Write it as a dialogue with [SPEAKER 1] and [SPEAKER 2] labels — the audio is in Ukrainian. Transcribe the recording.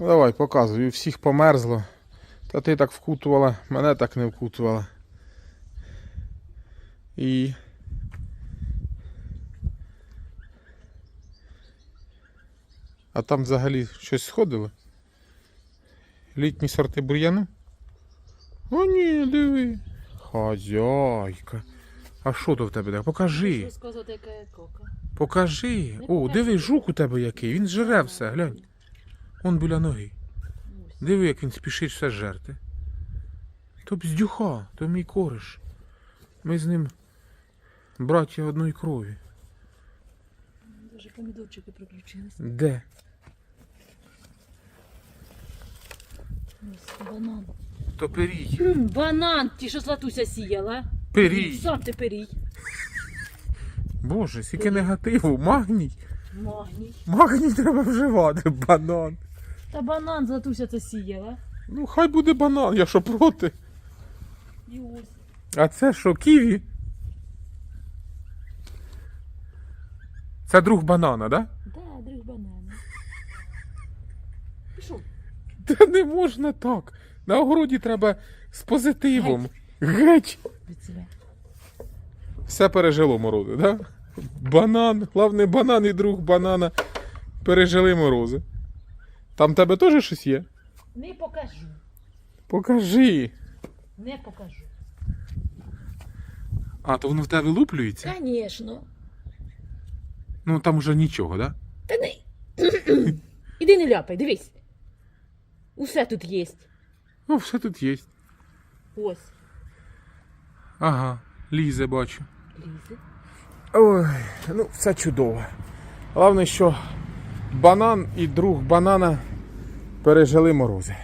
[SPEAKER 1] Ну, давай, показуй. Всіх померзло. Та ти так вкутувала, мене так не вкутувала. І. А там взагалі щось сходило? Літні сорти бур'яну? О, ні, диви. Хазяйка. А що то в тебе так? Покажи.
[SPEAKER 2] Що сказати, яка кока?
[SPEAKER 1] Покажи. О, диви, жук у тебе який. Він жре все, глянь. Он біля ноги. Диви, як він спішить все жерти. То бздюха, то мій кориш. Ми з ним браття одної крові.
[SPEAKER 2] Даже помідорчики приключились.
[SPEAKER 1] Де?
[SPEAKER 2] Ось банан.
[SPEAKER 1] То перій.
[SPEAKER 2] М, Банан! Ті, що Златуся сіяла.
[SPEAKER 1] Перій.
[SPEAKER 2] Сам ти перій.
[SPEAKER 1] Боже, скільки негативу. Магній.
[SPEAKER 2] Магній.
[SPEAKER 1] Магній треба вживати. Банан.
[SPEAKER 2] Та банан Златуся це сіяла.
[SPEAKER 1] Ну, хай буде банан, я що проти.
[SPEAKER 2] І ось.
[SPEAKER 1] А це що, ківі? Це друг банана, да?
[SPEAKER 2] Да, друг банан. Пішов.
[SPEAKER 1] Та не можна так. На огороді треба з позитивом. Геть. Все пережило морози, да? Банан, головне банан і друг банана пережили морози. Там тебе теж щось є?
[SPEAKER 2] Не покажу.
[SPEAKER 1] Покажи.
[SPEAKER 2] Не покажу.
[SPEAKER 1] А, то воно в тебе луплюється?
[SPEAKER 2] Звісно.
[SPEAKER 1] Ну там уже нічого, да?
[SPEAKER 2] Та не. Іди не ляпай, дивись. Усе тут є.
[SPEAKER 1] Ну, все тут є.
[SPEAKER 2] Ось.
[SPEAKER 1] Ага, лізе, бачу.
[SPEAKER 2] Лізе.
[SPEAKER 1] Ой, ну все чудово. Головне, що банан і друг банана пережили морози.